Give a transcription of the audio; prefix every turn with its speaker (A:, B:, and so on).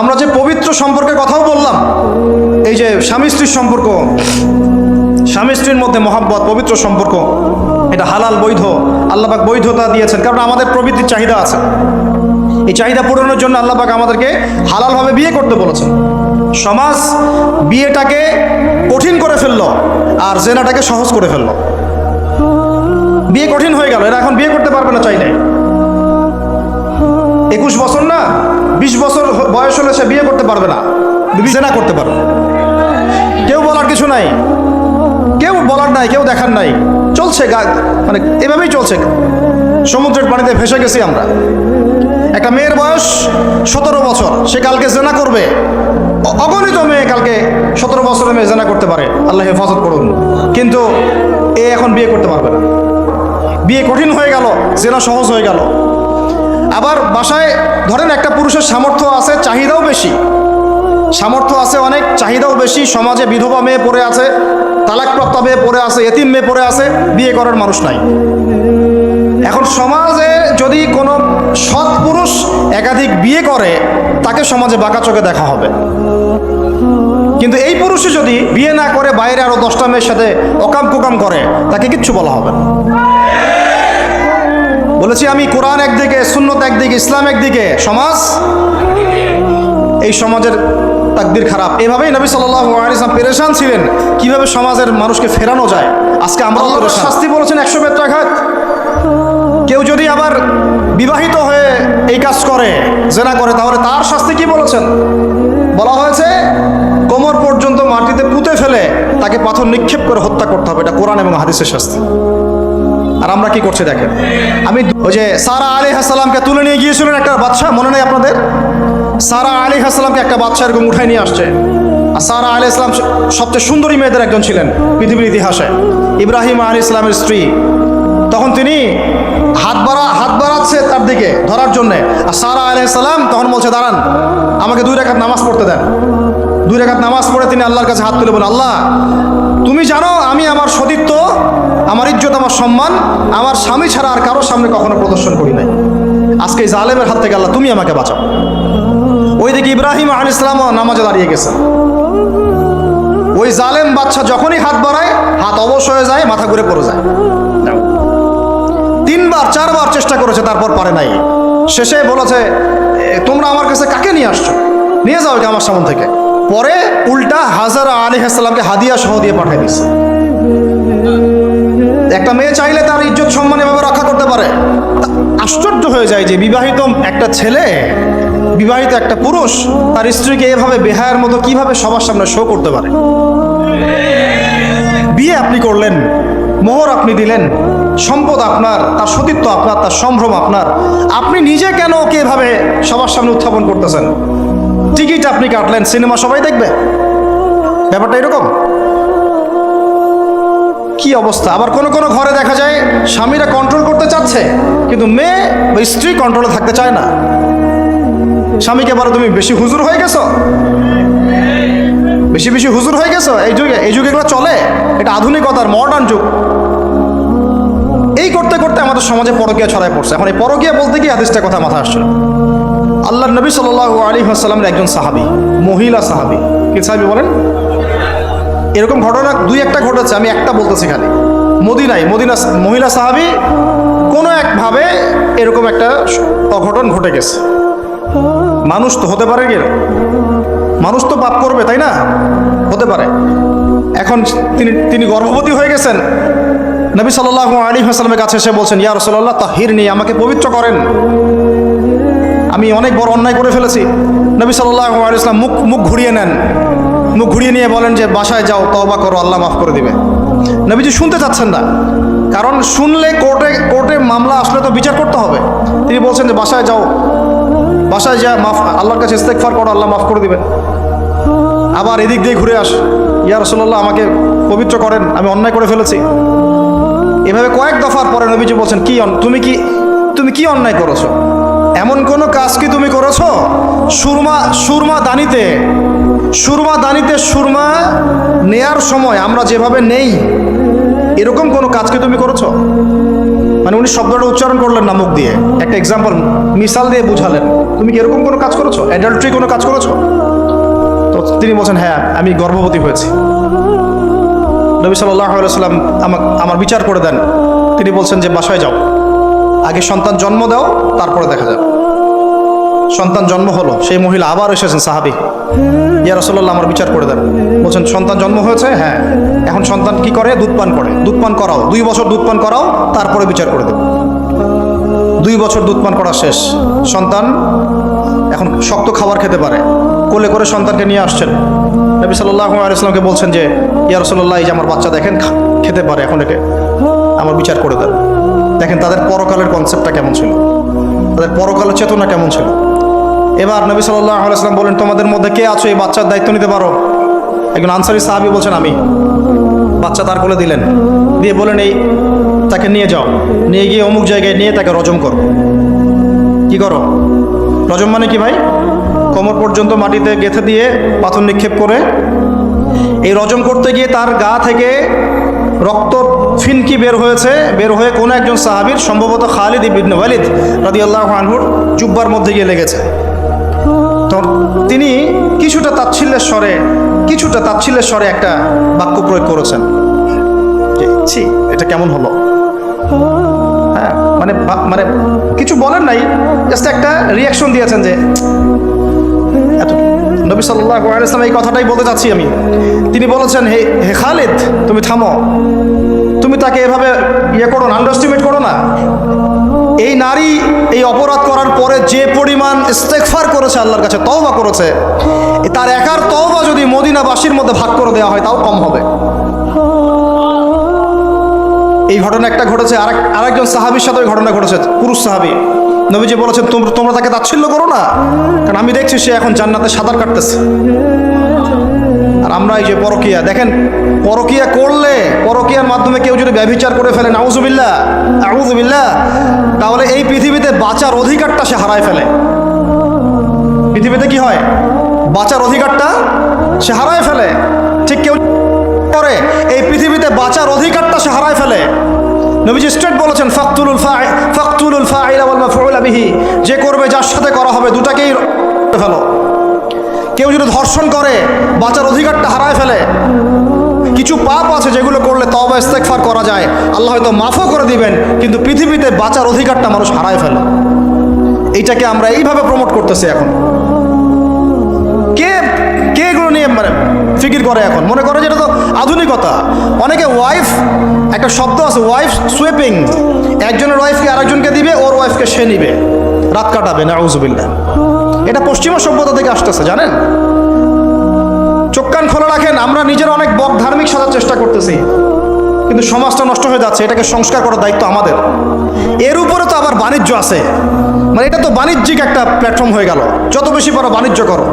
A: আমরা যে পবিত্র সম্পর্কে কথাও বললাম, এই যে স্বামী স্ত্রীর সম্পর্ক, স্বামী স্ত্রীর মধ্যে মহাব্বত, পবিত্র সম্পর্ক, এটা হালাল বৈধ আল্লাহবাক বৈধতা দিয়েছেন, কারণ আমাদের প্রবৃত্তির চাহিদা আছে। এই চাহিদা পূরণের জন্য আল্লাহবাক আমাদেরকে হালালভাবে বিয়ে করতে বলেছেন। সমাজ বিয়েটাকে কঠিন করে ফেলল, আর জেনাটাকে সহজ করে ফেলল। বিয়ে কঠিন হয়ে গেল, এরা এখন বিয়ে করতে পারবে না চাইলে। একুশ বছর না? বিশ বছর বয়স হলে সে বিয়ে করতে পারবে না। জেনা করতে পারবে কেউ বলার কিছু নাই। কেউ বলার নাই, কেউ দেখার নাই। চলছে গা- মানে এভাবেই চলছে। সমুদ্রের পানিতে ভেসে গেছি আমরা। একটা মেয়ের বয়স সতেরো বছর। সে কালকে জেনা করবে। অগণিত মেয়ে কালকে সতেরো বছরের মেয়ে জেনা করতে পারে। আল্লাহ হেফাজত করুন। কিন্তু এ এখন বিয়ে করতে পারবে না। বিয়ে কঠিন হয়ে গেল, জেনা সহজ হয়ে গেল। আবার বাসায় ধরেন একটা পুরুষের সামর্থ্য আছে, চাহিদাও বেশি। সামর্থ্য আছে অনেক, চাহিদাও বেশি, সমাজে বিধবা মেয়ে পড়ে আছে, তালাকপ্রাপ্ত মেয়ে পড়ে আছে, এতিম মেয়ে পড়ে আছে, বিয়ে করার মানুষ নাই। এখন সমাজে যদি কোনো সৎ পুরুষ একাধিক বিয়ে করে, তাকে সমাজে বাঁকা চোখে দেখা হবে। কিন্তু এই পুরুষে যদি বিয়ে না করে, বাইরে আরও দশটা মেয়ের সাথে অকাম কুকাম করে, তাকে কিচ্ছু বলা হবে না। বলেছি আমি কোরআন একদিকে সুন্নত একদিকে ইসলাম একদিকে সমাজ? এই সমাজের তাকদির খারাপ। এভাবেই নবী সাল্লাম পেরেশান ছিলেন। কীভাবে সমাজের মানুষকে ফেরানো যায়? আজকে আমরা শাস্তি বলেছেন একশো বেত্রাঘাত। কেউ যদি আবার বিবাহিত হয়ে এই কাজ করে জেনা করে তাহলে তার শাস্তি কি বলেছেন? বলা হয়েছে কোমর পর্যন্ত মাটিতে পুঁতে ফেলে তাকে পাথর নিক্ষেপ করে হত্যা করতে হবে। এটা কোরআন এবং হাদিসের শাস্তি। আর আমরা কি করছি দেখেন? আমি ওই যে সারা আলী হাসালামকে তুলে নিয়ে গিয়েছিলেন একটা বাচ্চা, মনে নেই আপনাদের? সারা আলী হাসালামকে একটা বাচ্চা এরকম উঠায় নিয়ে আসছে। আর সারা আলী ইসলাম সবচেয়ে সুন্দরী মেয়েদের একজন ছিলেন পৃথিবীর ইতিহাসে। ইব্রাহিম আলী ইসলামের স্ত্রী। তখন তিনি হাত বাড়া হাত বাড়াচ্ছে তার দিকে ধরার জন্যে। আর সারা আলী সালাম তখন বলছে, দাঁড়ান, আমাকে দুই রেখাত নামাজ পড়তে দেন। দুই রেখাত নামাজ পড়ে তিনি আল্লাহর কাছে হাত তুলে বলেন আল্লাহ, তুমি জানো আমি আমার সতীত্ব আমার ইজ্জত, আমার সম্মান, আমার স্বামী ছাড়া আর কারোর সামনে কখনো প্রদর্শন করি নাই। আজকে এই জালেমের হাত থেকে আল্লাহ, তুমি আমাকে বাঁচাও। ওইদিকে ইব্রাহিম আল ইসলামও নামাজে দাঁড়িয়ে গেছেন ওই জালেম বাচ্চা যখনই হাত বাড়ায়, হাত অবশ হয়ে যায়, মাথা ঘুরে পড়ে যায়। তিনবার, চারবার চেষ্টা করেছে, তারপর পারে নাই। শেষে বলেছে তোমরা আমার কাছে কাকে নিয়ে আসছো? নিয়ে যাও আমার সামন থেকে। পরে উল্টা হাজারা আলী হাসালামকে হাদিয়া সহ দিয়ে পাঠিয়ে দিচ্ছে একটা মেয়ে চাইলে তার ইজ্জত সম্মান এভাবে রক্ষা করতে পারে। আশ্চর্য হয়ে যায় যে বিবাহিত একটা ছেলে, বিবাহিত একটা পুরুষ, তার স্ত্রীকে এভাবে বেহায়ের মতো কীভাবে সবার সামনে শো করতে পারে? বিয়ে আপনি করলেন, মোহর আপনি দিলেন, সম্পদ আপনার, তার সতীত্ব আপনার, তার সম্ভ্রম আপনার। আপনি নিজে কেন ওকে এভাবে সবার সামনে উত্থাপন করতেছেন? টিকিট আপনি কাটলেন, সিনেমা সবাই দেখবে। ব্যাপারটা এরকম। কি অবস্থা? আবার কোনো কোনো ঘরে দেখা যায় স্বামীরা কন্ট্রোল করতে চাচ্ছে, কিন্তু মেয়ে বা স্ত্রী কন্ট্রোলে থাকতে চায় না। স্বামীকে বলো, তুমি বেশি হুজুর হয়ে গেছো? বেশি বেশি হুজুর হয়ে গেছো? এই যুগে এই যুগে এগুলো চলে? এটা আধুনিকতার মডার্ন যুগ। এই করতে করতে আমাদের সমাজে পরকীয়া ছড়ায় পড়ছে। এখন এই পরকীয়া বলতে গিয়ে হাদিসটা কথা মাথা আসছিল আল্লাহ নবী সাল আলী আসসালামের একজন সাহাবি, মহিলা সাহাবি। কি সাহাবি বলেন? এরকম ঘটনা দুই একটা ঘটেছে, আমি একটা বলতেছি খালি। মদিনায়, মদিনা মহিলা সাহাবি কোনো একভাবে এরকম একটা অঘটন ঘটে গেছে। মানুষ তো হতে পারে কি মানুষ তো পাপ করবে, তাই না? হতে পারে। এখন তিনি তিনি গর্ভবতী হয়ে গেছেন। নবী সাল্লাহ আলী হাসলামের কাছে এসে বলছেন, ইয়া রসল্লাহ তাহির নিয়ে আমাকে পবিত্র করেন। আমি অনেক বড় অন্যায় করে ফেলেছি। নবী সাল্লাহ আলী ইসলাম মুখ মুখ ঘুরিয়ে নেন। মুখ ঘুরিয়ে নিয়ে বলেন যে, বাসায় যাও, তওবা করো, আল্লাহ মাফ করে দিবে। নবীজি শুনতে চাচ্ছেন না। কারণ শুনলে কোর্টে কোর্টে মামলা আসলে তো বিচার করতে হবে। তিনি বলছেন যে, বাসায় যাও। বাসায় যা, মাফ, আল্লাহর কাছে ইস্তেকফার করো, আল্লাহ মাফ করে দিবেন। আবার এদিক দিয়ে ঘুরে আস। ইয়া রসল্লাহ আমাকে পবিত্র করেন, আমি অন্যায় করে ফেলেছি। এভাবে কয়েক দফার পরে নবীজি বলছেন, কি তুমি কি তুমি কি অন্যায় করেছ? এমন কোনো কাজ কি তুমি করেছ? সুরমা সুরমা দানিতে সুরমা দানিতে সুরমা নেয়ার সময় আমরা যেভাবে নেই, এরকম কোনো কাজ কি তুমি করেছ? মানে উনি শব্দটা উচ্চারণ করলেন না মুখ দিয়ে। একটা এক্সাম্পল মিসাল দিয়ে বুঝালেন। তুমি কি এরকম কোনো কাজ করেছ? অ্যাডাল্ট্রি কোনো কাজ করেছ? তো তিনি বলছেন হ্যাঁ আমি গর্ভবতী হয়েছি। নবী সাল্লাহ সাল্লাম আমাকে, আমার বিচার করে দেন। তিনি বলছেন যে, বাসায় যাও। আগে সন্তান জন্ম দাও, তারপরে দেখা যাবে। সন্তান জন্ম হলো, সেই মহিলা আবার এসেছেন সাহাবি। ইয়া রসল্লাহ আমার বিচার করে দেন। বলছেন, সন্তান জন্ম হয়েছে? হ্যাঁ। এখন সন্তান কি করে? দুধ পান করে। দুধ পান করাও। দুই বছর দুধ পান করাও, তারপরে বিচার করে দেব। দুই বছর দুধ পান করা শেষ। সন্তান এখন শক্ত খাবার খেতে পারে। কোলে করে সন্তানকে নিয়ে আসছেন। নবী সাল্লাহ আলাইসলামকে বলছেন যে, ইয়া রসল্লাহ এই যে আমার বাচ্চা দেখেন খেতে পারে। এখন একে আমার বিচার করে দেন। দেখেন, তাদের পরকালের কনসেপ্টটা কেমন ছিল? তাদের পরকালের চেতনা কেমন ছিল? এবার নবী আলাইসলাম বলেন, তোমাদের মধ্যে কে আছো? এই বাচ্চার দায়িত্ব নিতে পারো। একজন আনসারি সাহাবি বলছেন, আমি। বাচ্চা তার কোলে দিলেন। দিয়ে বলেন, এই, তাকে নিয়ে যাও। নিয়ে গিয়ে অমুক জায়গায় নিয়ে তাকে রজম করো। কি করো? রজম মানে কি ভাই? কোমর পর্যন্ত মাটিতে গেঁথে দিয়ে পাথর নিক্ষেপ করে। এই রজম করতে গিয়ে তার গা থেকে রক্ত ফিনকি বের হয়েছে। বের হয়ে কোনো একজন সাহাবীর সম্ভবত খালিদ ইবিন ওয়ালিদ আল্লাহ আনহুর জুব্বার মধ্যে গিয়ে লেগেছে। তিনি কিছুটা তাচ্ছিল্যের স্বরে, কিছুটা তাচ্ছিল্যের স্বরে একটা বাক্য প্রয়োগ করেছেন। ছি, এটা কেমন হলো? হ্যাঁ মানে মানে কিছু বলেন নাই জাস্ট একটা রিয়াকশন দিয়েছেন যে নবী সাল্লাহ আলাইসলাম এই কথাটাই বলতে চাচ্ছি আমি। তিনি বলেছেন, হে হে খালিদ, তুমি থামো। তুমি তাকে এভাবে ইয়ে করো না আন্ডারস্টিমেট করো না। এই নারী এই অপরাধ করার পরে যে পরিমাণ ইস্তেকফার করেছে আল্লাহর কাছে, তওবা করেছে, তার একার তওবা যদি মদিনাবাসীর মধ্যে ভাগ করে দেওয়া হয়, তাও কম হবে। এই ঘটনা একটা ঘটেছে, আরেক আরেকজন সাহাবির সাথে ঘটনা ঘটেছে, পুরুষ সাহাবি। নবীজি বলেছেন তোমরা তাকে তাচ্ছিল্য করো না, কারণ আমি দেখছি সে এখন জান্নাতে সাঁতার কাটতেছে। আমরা এই যে পরকিয়া, দেখেন, পরকিয়া করলে, পরকিয়ার মাধ্যমে কেউ যদি ব্যভিচার করে ফেলে, নাউজুবিল্লাহ আউজুবিল্লাহ তাহলে এই পৃথিবীতে বাঁচার অধিকারটা সে হারায় ফেলে। পৃথিবীতে কি হয়? বাঁচার অধিকারটা সে হারায় ফেলে। ঠিক কেউ করে, এই পৃথিবীতে বাঁচার অধিকারটা সে হারায় ফেলে। নবীজি স্ট্রেট বলেছেন, ফাকতুলুল ফাই, ফাকতুলুল মাফউলা বিহি। যে করবে, যার সাথে করা হবে, দুটাকেই ফেলো। কেউ যদি ধর্ষণ করে, বাঁচার অধিকারটা হারায় ফেলে। কিছু পাপ আছে যেগুলো করলে তবা ইস্তেকফার করা যায়। আল্লাহ হয়তো মাফও করে দিবেন, কিন্তু পৃথিবীতে বাঁচার অধিকারটা মানুষ হারায় ফেলে। এইটাকে আমরা এইভাবে প্রমোট করতেছি এখন। কে কে এগুলো নিয়ে মানে ফিকির করে এখন? মনে করে যেটা তো আধুনিকতা। অনেকে ওয়াইফ একটা শব্দ আছে ওয়াইফ সুইপিং একজনের ওয়াইফকে আরেকজনকে দিবে, ওর ওয়াইফকে সে নিবে। রাত কাটাবে না আউজুবিল্লাহ এটা পশ্চিমা সভ্যতা থেকে আসতেছে, জানেন? চোখ কান খোলা রাখেন, আমরা নিজের অনেক বক ধার্মিক সাজার চেষ্টা করতেছি। কিন্তু সমাজটা নষ্ট হয়ে যাচ্ছে, এটাকে সংস্কার করার দায়িত্ব আমাদের। এর উপরে তো আবার বাণিজ্য আছে। মানে এটা তো বাণিজ্যিক একটা প্ল্যাটফর্ম হয়ে গেল। যত বেশি পারো বাণিজ্য করো।